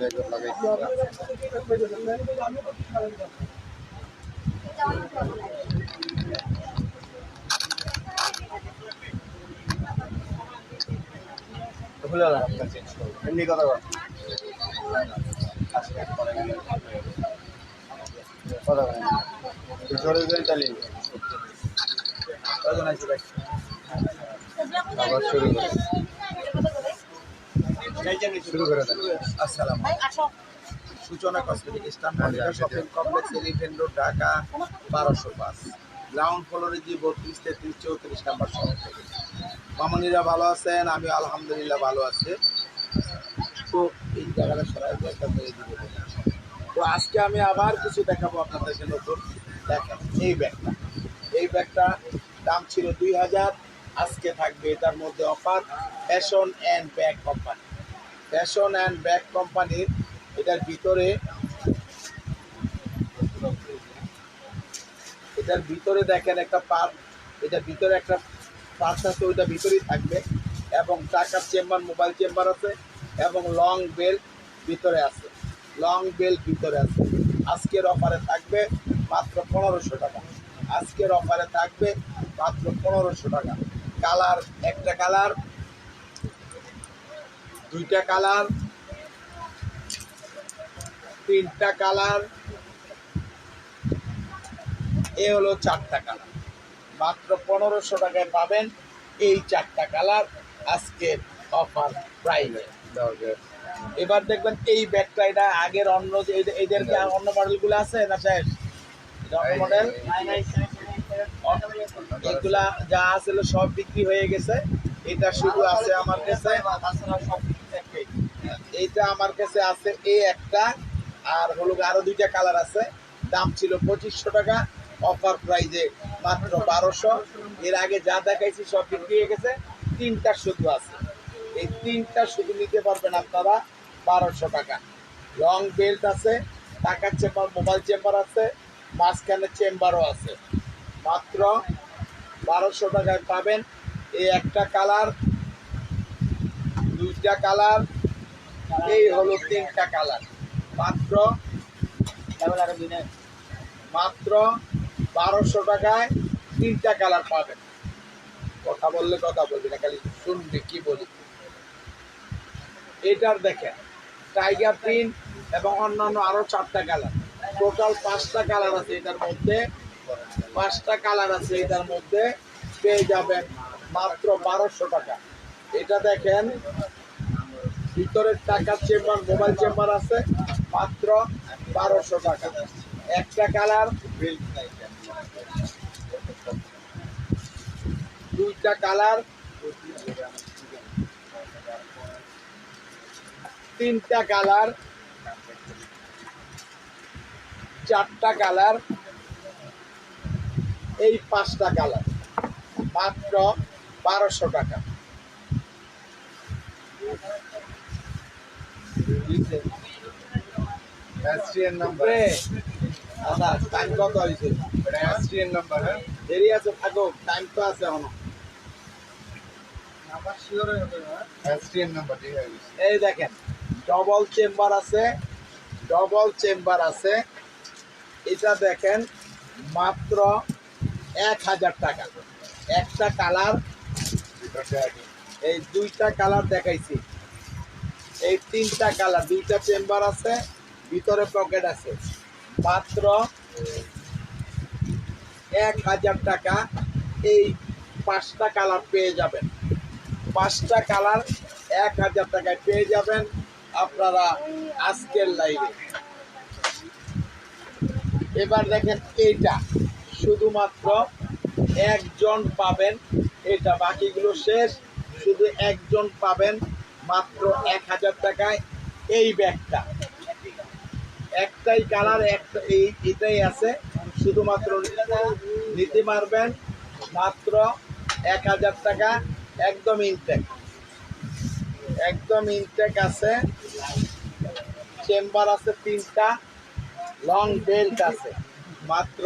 লেগে লাগাইছি খুলে না এমনি কথা বল। কথা বলেন জোরে জোরে চালিয়ে আবার শুরু করে। শুরু করে আসসালাম Suchana cosmetic Mallika shopping complex elephant road Dhaka বারোশো পাঁচ। গ্রাউন্ড ফ্লোরে যে বত্রিশ, তেত্রিশ, চৌত্রিশ নাম্বার শহর থেকে মামনিরা ভালো আছেন? আমি আলহামদুলিল্লাহ ভালো আছি। তো এই জায়গাটা দিয়ে একটা করে দিব তো আজকে আমি আবার কিছু দেখাবো আপনাদেরকে নতুন দেখেন, এই ব্যাগটা। এই ব্যাগটা দাম ছিল দুই হাজার। আজকে থাকবে এটার মধ্যে offer fashion and bag company fashion and bag কোম্পানির, এটার ভিতরে এটার ভিতরে দেখেন একটা পার্ট এটার ভিতরে একটা পার্ট আছে, ওইটা ভিতরেই থাকবে। এবং টাকার চেম্বার, মোবাইল চেম্বার আছে, এবং লং বেল্ট ভিতরে আছে। লং বেল্ট ভিতরে আছে। আজকের অফারে থাকবে মাত্র পনেরোশো টাকা। আজকের অফারে থাকবে মাত্র পনেরোশো টাকা। কালার, একটা কালার দুইটা কালার তিনটা কালার। এ হলো চারটা কালার। মাত্র পনেরোশো টাকায় পাবেন এই চারটা কালার আজকের অফার প্রাইসে। এবার দেখবেন এই ব্যাগটা এটা আগের অন্য যে এদের- অন্য মডেলগুলো আছে না শেষ? অন্য মডেল? এগুলা যা আছিল সব বিক্রি হয়ে গেছে। এটা শুধু আছে আমার কাছে। এইটা আমার কাছে আছে এই একটা, আর হলো আরও দুইটা কালার আছে। দাম ছিল পঁচিশশো টাকা অফার প্রাইজে মাত্র বারোশো। এর আগে যা দেখাইছি সব বিক্রি হয়ে গেছে, তিনটা শুধু আছে। এই তিনটা শুধু নিতে পারবেন আপনারা বারোশো টাকা। লং বেল্ট আছে, টাকার চেম্বার মোবাইল চেম্বার আছে, মাঝখানে চেম্বারও আছে। মাত্র বারোশো টাকায় পাবেন। এই একটা কালার, দুইটা কালার এই হলো তিনটা কালার মাত্র মাত্র বারোশো টাকায় তিনটা কালার পাবেন। কথা বললে কথা বলবি না, খালি শুনবি কি বলি। এটার দেখেন টাইগার প্রিন্ট এবং অন্যান্য আরও চারটা কালার টোটাল পাঁচটা কালার আছে এটার মধ্যে। পাঁচটা কালার আছে এটার মধ্যে। পেয়ে যাবেন মাত্র বারোশো টাকা। এটা দেখেন ভিতরের টাকার চেম্বার, মোবাইল চেম্বার আছে, মাত্র বারোশো টাকা। একটা কালার দুইটা কালার, তিনটা কালার, চারটা কালার, এই পাঁচটা কালার, মাত্র বারোশো টাকা। এসটিএন নাম্বার রে, টাইম কত হয়েছে? এটা এসটিএন নাম্বার হ্যাঁ? দেরি আছে থাকো টাইম তো আছে এখনও। আছে এই দেখেন ডবল চেম্বার আছে ডবল চেম্বার আছে। এটা দেখেন মাত্র এক হাজার টাকা। একটা কালার এই দুইটা কালার দেখাইছি। এই তিনটা কালার দুইটা চেম্বার আছে, ভিতরে পকেট আছে। মাত্র এক হাজার টাকা এই পাঁচটা কালার পেয়ে যাবেন। পাঁচটা কালার এক হাজার টাকায় পেয়ে যাবেন আপনারা আজকের লাইভে এবার দেখেন এইটা, শুধুমাত্র একজন পাবেন, এটা বাকিগুলো শেষ, শুধু একজন পাবেন মাত্র এক হাজার টাকায় এই ব্যাগটা। একটাই কালার, একটা এই, এটাই আছে। শুধুমাত্র নিতে পারবেন মাত্র এক হাজার টাকা, একদম ইনটেক একদম ইনটেক আছে। চেম্বার আছে তিনটা লং বেল্ট আছে। মাত্র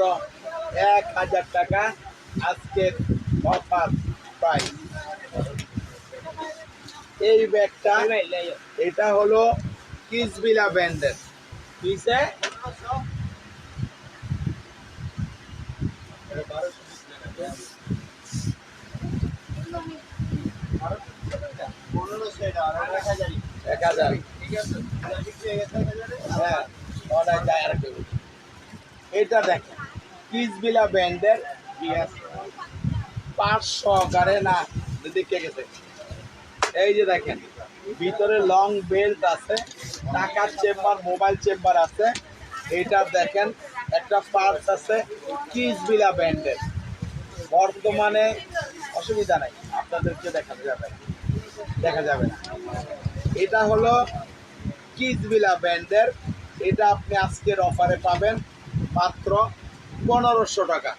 এক হাজার টাকা আজকের অফার প্রাইস এই ব্যাগটা এটা হলো কিসবিলা ব্যান্ডের কিসে? এক হাজার। হ্যাঁ আর এটা দেখেন কিসবিলা ব্যান্ডের পাঁচ সহকারে না দেখে গেছে। এই যে দেখেন, ভিতরে লং বেল্ট আছে, টাকার চেম্বার মোবাইল চেম্বার আছে। এটা দেখেন, একটা পার্টস আছে কিসবিলা ব্যান্ডের বর্তমানে অসুবিধা নাই, আপনাদেরকে দেখা যাবে দেখা যাবে না। এটা হলো কিসবিলা ব্যান্ডের এটা আপনি আজকের অফারে পাবেন মাত্র পনেরোশো টাকা।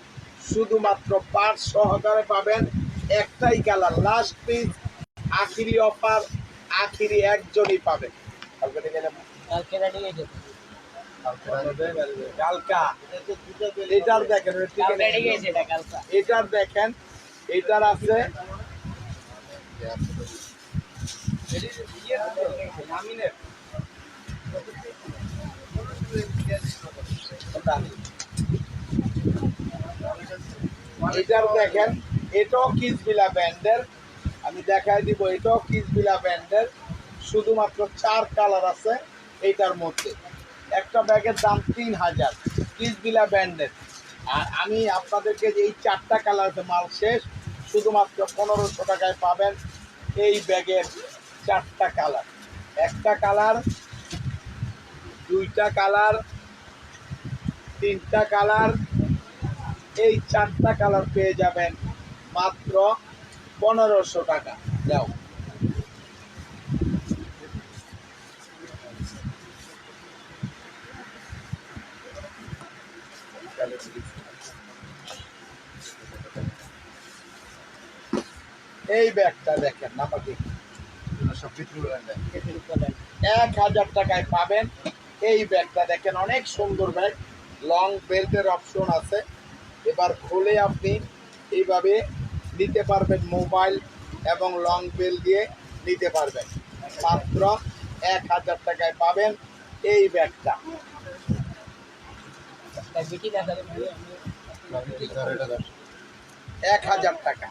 শুধুমাত্র পাঁচ সহকারে পাবেন, একটাই কালার লাস্ট পিস আখিরি অফার আখিরি একজনই কালকে থেকে। কালকা। এটার দেখেন। এটার দেখেন এটার আছে। এটার দেখেন এটাও কিসবিলা ব্যান্ডের আমি দেখাই দিব, এটাও কিসবিলা ব্যান্ডের শুধুমাত্র চার কালার আছে এইটার মধ্যে। একটা ব্যাগের দাম তিন হাজার, কিসবিলা ব্যান্ডের আর আমি আপনাদেরকে যে এই চারটা কালার মাল শেষ, শুধুমাত্র পনেরোশো টাকায় পাবেন এই ব্যাগের চারটা কালার। একটা কালার, দুইটা কালার, তিনটা কালার, এই চারটা কালার পেয়ে যাবেন মাত্র পনেরোশো টাকা যাও। এই ব্যাগটা দেখেন বিক্রি এক হাজার টাকায় পাবেন। এই ব্যাগটা দেখেন অনেক সুন্দর ব্যাগ। লং বেল্টের অপশন আছে। এবার খুলে আপনি এইভাবে নিতে পারবেন মোবাইল এবং লং বেল দিয়ে নিতে পারবেন। মাত্র এক হাজার টাকায় পাবেন এই ব্যাগটা। এক হাজার টাকা।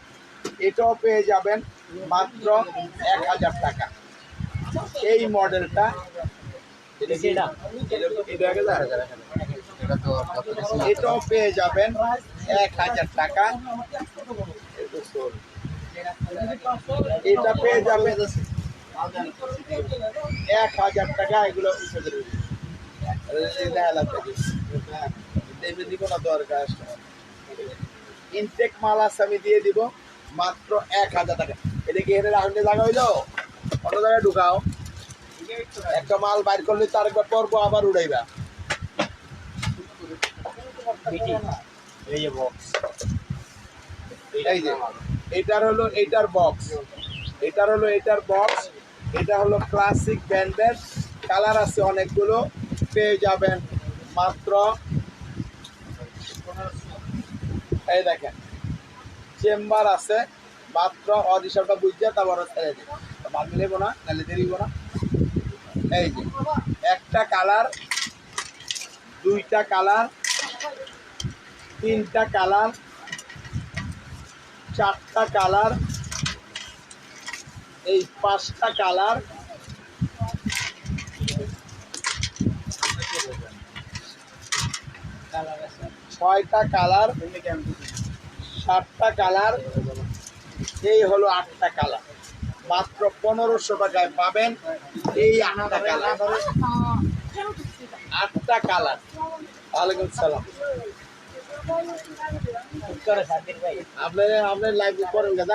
এটাও পেয়ে যাবেন মাত্র এক হাজার টাকা। এই মডেলটা এটাও পেয়ে যাবেন এক হাজার টাকা। এটা পেয়ে যাবেন এক হাজার টাকা, এগুলো দেবে। না, দরকার ইনটেক মাল আছে, আমি দিয়ে দিব, মাত্র এক হাজার টাকা। এটা কি এর রাখলে জায়গা হইল? অন্য জায়গায় ঢুকাও। একটা মাল বাইর করলে তার একবার পরবো আবার উড়াইবা। এই বক্স এই যে, এটার হলো এটার বক্স এটার হলো এটার বক্স এটা হলো ক্লাসিক ব্র্যান্ডের কালার আছে অনেকগুলো। পেয়ে যাবেন মাত্র এই দেখেন, চেম্বার আছে। মাত্র অদিশাটা বুঝছে তারপর ছেড়ে দিই মাল মিলেব না, নাহলে দেরিব না। এই যে, একটা কালার দুইটা কালার তিনটা কালার চারটা কালার, এই পাঁচটা কালার। ছয়টা কালার, সাতটা কালার, এই হলো আটটা কালার। মাত্র পনেরোশো টাকায় পাবেন এই আটটা কালার। আটটা কালার। ওয়ালাইকুম সালাম। আপনি আপনি লাইভ করেন কেন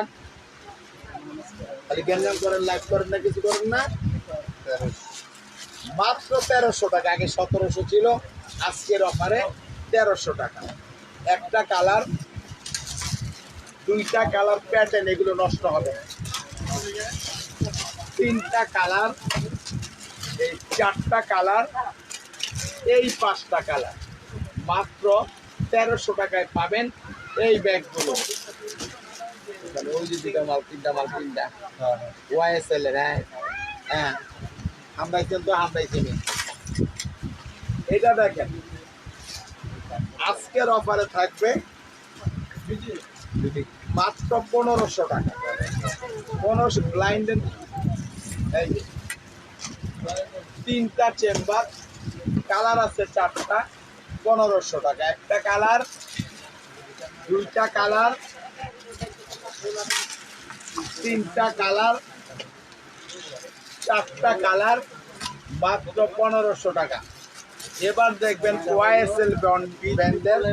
খালি গ্যাঞ্জাম করেন লাইভ করেন না, কিছু করেন না। মাত্র তেরোশো টাকা, আগে সতেরোশো ছিল, আজকের অফারে তেরোশো টাকা। একটা কালার দুইটা কালার প্যাটার্ন এগুলো নষ্ট হবে। তিনটা কালার এই চারটা কালার এই পাঁচটা কালার মাত্র তেরোশো টাকায় পাবেন এই ব্যাগগুলো। ওই যে মাল তিনটা মাল ওয়াইএসএল এর হ্যাঁ। হ্যাঁ। হামদাইছেন তো হামদাইছেন এটা দেখেন। আজকের অফারে থাকবে মাত্র পনেরোশো টাকা। পনেরোশো ব্লাইন্ডেড তিনটা চেম্বার কালার আছে চারটা, পনেরোশো টাকা। একটা কালার দুইটা কালার, তিনটা কালার, চারটা কালার, মাত্র পনেরোশো টাকা। এবার দেখবেন ওয়াইএসএল ব্যান্ডেল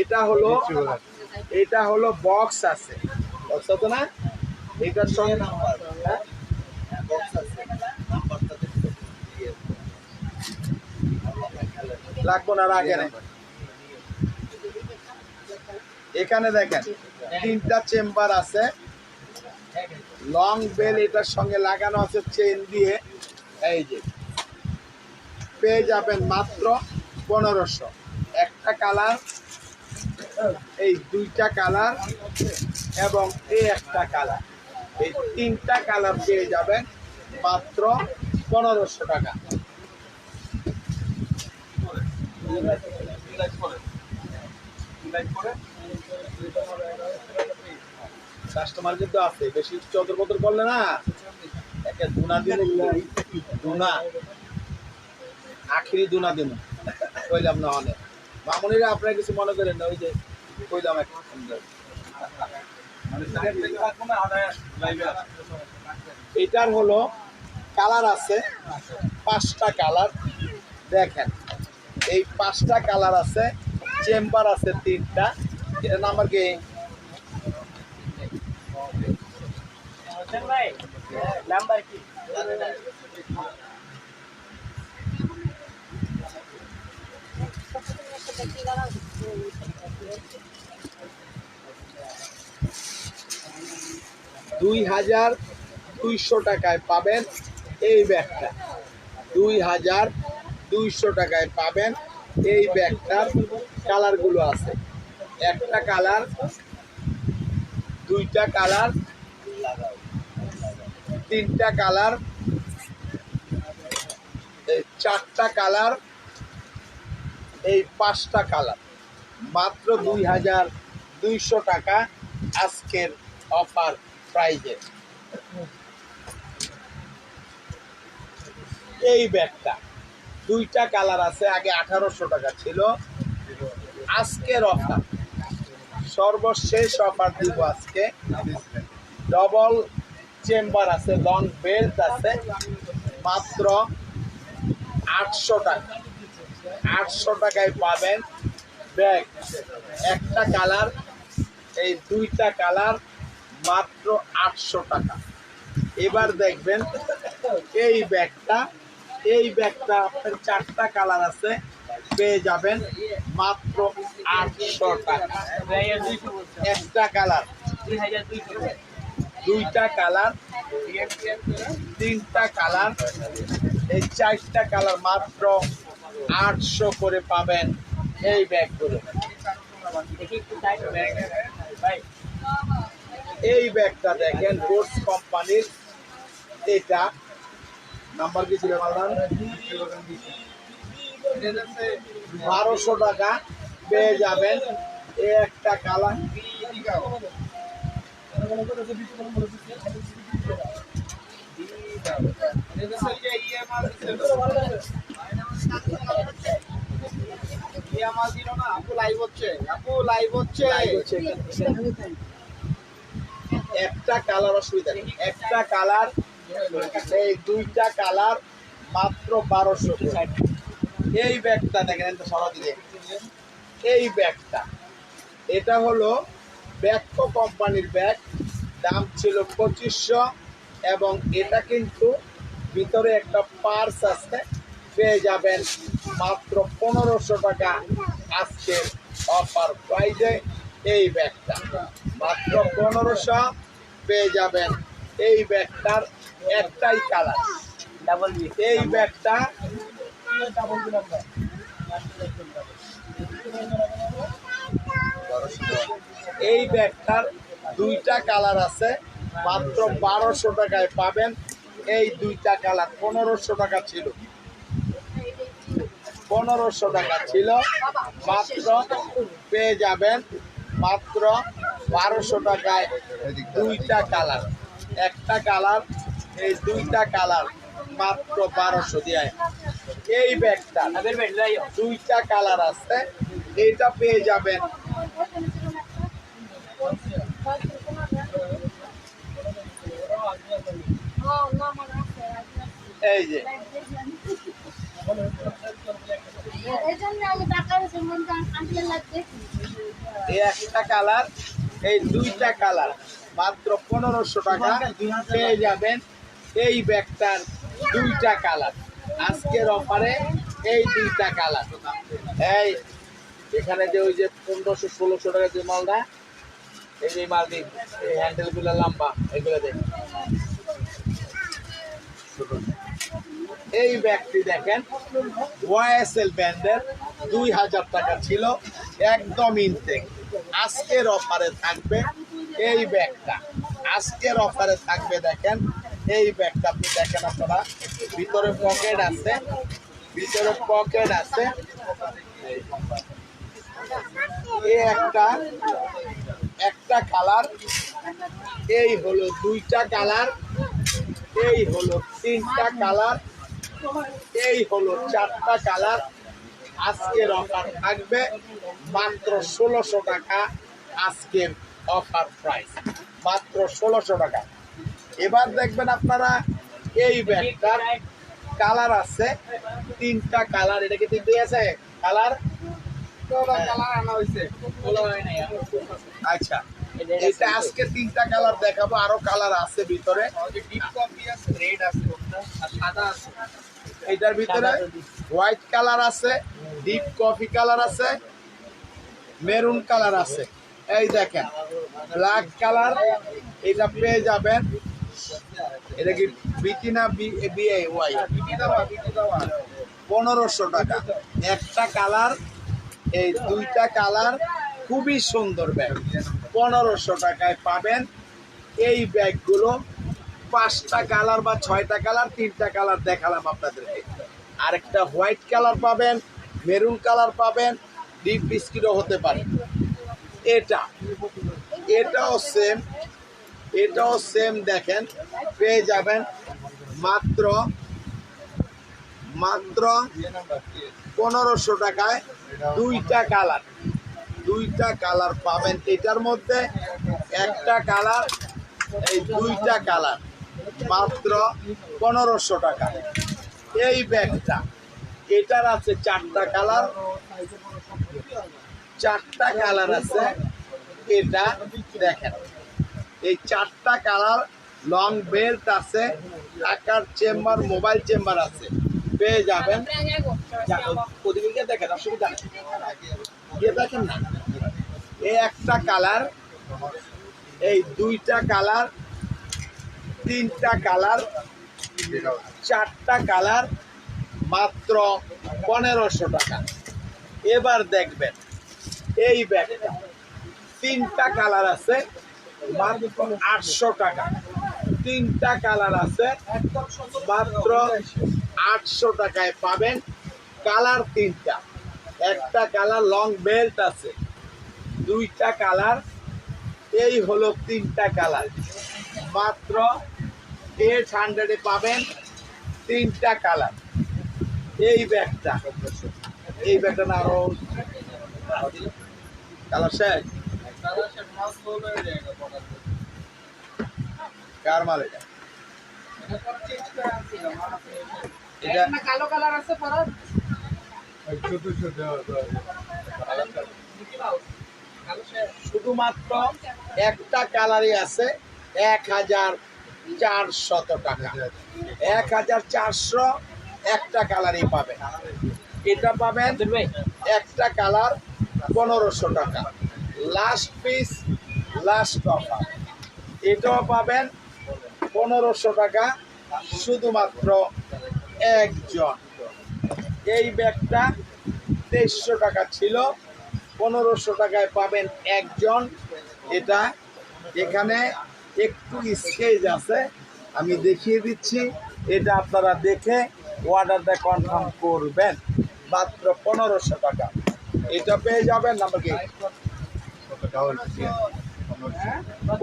এটা হলো এটা হলো বক্স আছে। বক্স না? এটার সঙ্গে? লাগবো না আগে নেই। এখানে দেখেন তিনটা চেম্বার আছে। লং বেল এটার সঙ্গে লাগানো আছে চেন দিয়ে। এই যে পেয়ে যাবেন মাত্র পনেরোশো। একটা কালার এই দুইটা কালার এবং এই একটা কালার। এই তিনটা কালার পেয়ে যাবেন মাত্র পনেরোশো টাকা। কাস্টমার কিন্তু আছে, বেশি চদর করলে না, একে দুনা দিন দুনা। আখিরি দুনা দিন কইলাম না অনেক। মামুনিরা আপনারা কিছু মনে করেন না, ওই যে কইলাম এক এটার হলো কালার আছে, পাঁচটা কালার। দেখেন, এই পাঁচটা কালার আছে, চেম্বার আছে তিনটা। নাম্বার কি? ভাই নাম্বার কি? দুই হাজার দুইশো টাকায় পাবেন এই ব্যাগটা। দুই হাজার দুইশো টাকায় পাবেন এই ব্যাগটার কালারগুলো আছে। একটা কালার, দুইটা কালার, তিনটা কালার, এই চারটা কালার, এই পাঁচটা কালার। মাত্র দুই হাজার দুইশো টাকা আজকের অফার প্রাইজে। এই ব্যাগটা, দুইটা কালার আছে, আগে আঠারোশো টাকা ছিল। আজকের অফার। সর্বশেষ অফার দিব আজকে। ডবল চেম্বার আছে লং বেল্ট আছে, মাত্র আটশো টাকা। আটশো টাকায় পাবেন ব্যাগ। একটা কালার, এই দুইটা কালার মাত্র আটশো টাকা। এবার দেখবেন, এই ব্যাগটা এই ব্যাগটা আপনার চারটা কালার আছে। পেয়ে যাবেন মাত্র আটশো টাকা। একটা কালার। দুইটা কালার, তিনটা কালার, এই চারটা কালার মাত্র আটশো করে পাবেন এই ব্যাগগুলো। এই ব্যাগটা দেখেন বোর্ডস কোম্পানির, এটা। নাম্বার কি ছিল, মালদান? বারোশো টাকা পেয়ে যাবেন। এই একটা কালার। একটা কালার অসুবিধা নেই। একটা কালার, এই দুইটা কালার মাত্র বারোশো। এই ব্যাগটা দেখেন তো সরা দিকে। এই ব্যাগটা এটা হলো ব্যাকো কোম্পানির ব্যাগ। দাম ছিল পঁচিশশো এবং এটা কিন্তু ভিতরে একটা পার্স আছে পেয়ে যাবেন মাত্র পনেরোশো টাকা আজকের অফার প্রাইজে এই ব্যাগটা। মাত্র পনেরোশো পেয়ে যাবেন এই ব্যাগটার একটাই কালার। এই ব্যাগটা এই ব্যাগটার দুইটা কালার আছে, মাত্র বারোশো টাকায় পাবেন। এই দুইটা কালার পনেরোশো টাকা ছিল। পনেরোশো টাকা ছিল, মাত্র পেয়ে যাবেন, মাত্র বারোশো টাকায় দুইটা কালার। একটা কালার, এই দুইটা কালার মাত্র বারোশো দিয়ে। এই ব্যাগটা দুইটা কালার আছে এইটা পেয়ে যাবেন। এই যে। এই একটা কালার, এই দুইটা কালার, মাত্র পনেরোশো টাকা পেয়ে যাবেন। এই ব্যাগটার দুইটা কালার। আজকের অফারে এই দুইটা কালার এই, এখানে যে ওই যে পনেরোশো, ষোলোশো টাকা যে মালটা, এই যে মালটি এই হ্যান্ডেলগুলো লম্বা, এগুলো দেখ। এই ব্যাগটি দেখেন ওয়াইএসএল ব্যান্ডের দুই হাজার টাকা ছিল, একদম ইনটেক আজকের অফারে থাকবে এই ব্যাগটা। আজকের অফারে থাকবে দেখেন এই ব্যাগটা আপনি দেখেন আপনারা। ভিতরে পকেট আছে। ভিতরে পকেট আছে। এই একটা একটা কালার এই হলো দুইটা কালার এই হলো তিনটা কালার এই হলো চারটা কালার আজকের অফার থাকবে মাত্র ষোলোশো টাকা আজকের অফার প্রাইস মাত্র ষোলোশো টাকা। এবার দেখবেন আপনারা এই ব্যাগটার কালার আছে। তিনটা কালার এটা কি তিনটে আছে? কালার? কালার আনা হয়েছে। হয় আচ্ছা এটা আজকে তিনটা কালার দেখাবো। আরও কালার আছে ভিতরে। রেড আছে ওটা আর সাদা আছে। এটার ভিতরে হোয়াইট কালার আছে ডিপ কফি কালার আছে মেরুন কালার আছে। এই দেখেন ব্ল্যাক কালার এটা পেয়ে যাবেন। এটা কি বিটি না বিএ ওয়াই? পনেরোশো টাকা। একটা কালার, এই দুইটা কালার খুবই সুন্দর ব্যাগ। পনেরোশো টাকায় পাবেন এই ব্যাগগুলো। পাঁচটা কালার বা ছয়টা কালার, তিনটা কালার দেখালাম আপনাদেরকে। আরেকটা হোয়াইট কালার পাবেন, মেরুন কালার পাবেন, ডিপ বিস্কিটও হতে পারে। এটা, এটাও সেম এটাও সেম দেখেন। পেয়ে যাবেন মাত্র মাত্র পনেরোশো টাকায় দুইটা কালার। দুইটা কালার পাবেন। এটার মধ্যে একটা কালার, এই দুইটা কালার মাত্র পনেরোশো টাকা। এই ব্যাগটা, এটার আছে চারটা কালার। চারটা কালার আছে, এটা দেখেন। এই চারটা কালার লং বেল্ট আছে, টাকার চেম্বার, মোবাইল চেম্বার আছে। পেয়ে যাবেন। গিয়ে দেখেন, অসুবিধা নেই। গিয়ে দেখেন না। এই একটা কালার, এই দুইটা কালার, তিনটা কালার, চারটা কালার, মাত্র পনেরোশো টাকা। এবার দেখবেন, এই ব্যাগটা, তিনটা কালার আছে, মাত্র আটশো টাকা। তিনটা কালার আছে। মাত্র আটশো টাকায় পাবেন কালার তিনটা। একটা কালার লং বেল্ট আছে। দুইটা কালার। এই হলো তিনটা কালার। মাত্র এইট হান্ড্রেডে পাবেন তিনটা কালার। এই ব্যাগটা। এই ব্যাগটা না, আরও কালার শেষ কালার সে মাল সোল হয়ে যায় বর্ডার কার মাল এটা? কালো কালার আছে শুধুমাত্র একটা কালারই আছে এক হাজার চারশত টাকা। এক হাজার চারশো একটা কালারই পাবেন এটা পাবেন একটা কালার পনেরোশো টাকা। লাস্ট পিস লাস্ট অফার এটাও পাবেন পনেরোশো টাকা শুধুমাত্র একজন। এই ব্যাগটা তেইশশো টাকা ছিল পনেরোশো টাকায় পাবেন একজন। এটা এখানে একটু স্কেচ আছে আমি দেখিয়ে দিচ্ছি। এটা আপনারা দেখে অর্ডারটা কনফার্ম করবেন মাত্র পনেরোশো টাকা। এটা পেয়ে যাবেন আমাকে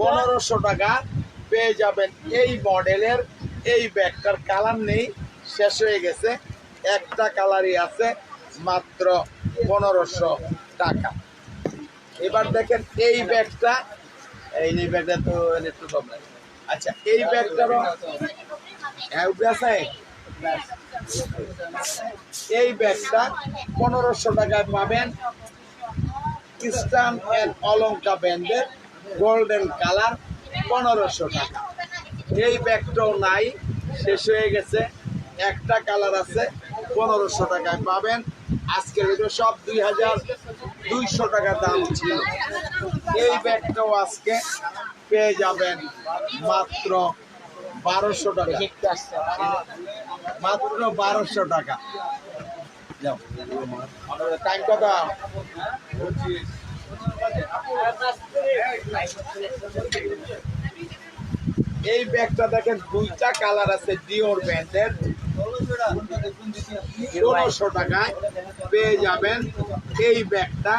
পনেরোশো টাকা। পেয়ে যাবেন এই মডেলের, এই ব্যাগটার কালার নেই, শেষ হয়ে গেছে। একটা কালারই আছে, মাত্র পনেরোশো টাকা। এবার দেখেন এই ব্যাগটা এই ব্যাগটা তো একটু কম। আচ্ছা এই ব্যাগটারও হ্যাঁ এই ব্যাগটা পনেরোশো টাকায় পাবেন। খ্রিস্টান এন্ড অলঙ্কা ব্যান্ডের গোল্ডেন কালার পনেরোশো টাকা। এই ব্যাগটাও নাই, শেষ হয়ে গেছে। একটা কালার আছে, পনেরোশো টাকায় পাবেন। আজকের ভিডিও সব দুই হাজার দুইশো টাকা দাম ছিল। এই ব্যাগটাও আজকে পেয়ে যাবেন মাত্র বারোশো টাকা। মাত্র বারোশো টাকা। টাইম কত? এই ব্যাগটা দেখেন, দুইটা কালার আছে ডিওর ব্যান্ডের ষোলোশো টাকায় পেয়ে যাবেন এই ব্যাগটা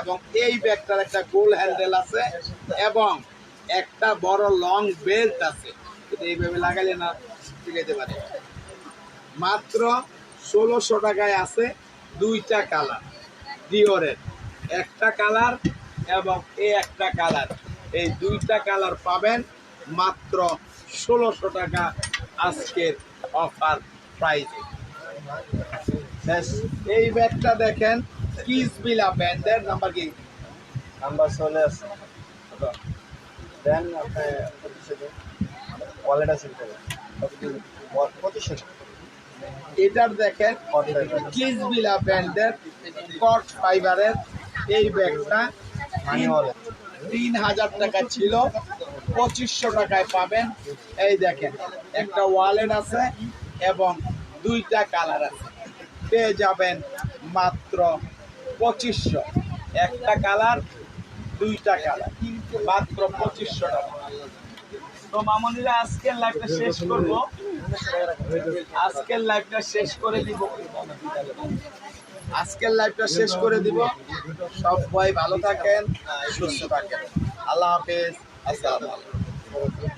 এবং এই ব্যাগটার একটা গোল হ্যান্ডেল আছে এবং একটা বড় লং বেল্ট আছে। এইভাবে লাগালে না যেতে পারে। মাত্র ষোলোশো টাকায় আছে দুইটা কালার ডিওরের একটা কালার এবং এই একটা কালার। এই দুইটা কালার পাবেন মাত্র ষোলোশো টাকা আজকের অফার ব্যাস, এই ব্যাগটা দেখেন কিসবিলা ব্যান্ডের নাম্বার কি? নাম্বার চলে আসছে। দেন আপনি ওয়ালেট আছে পঁচিশে এটার দেখেন কিসবিলা ব্যান্ডের কট ফাইবারের এই ব্যাগটা তিন হাজার টাকা ছিল। পঁচিশশো টাকায় পাবেন। এই দেখেন, একটা ওয়ালেট আছে এবং দুইটা কালার আছে। পেয়ে যাবেন মাত্র পঁচিশশো। একটা কালার দুইটা কালার মাত্র পঁচিশশো টাকা। তো মামনিরা, আজকের লাইভটা শেষ করব। আজকের লাইভটা শেষ করে দিব। আজকের লাইভটা শেষ করে দিব। সবাই ভালো থাকেন, সুস্থ থাকেন। আল্লাহ হাফেজ। আসসালামু আলাইকুম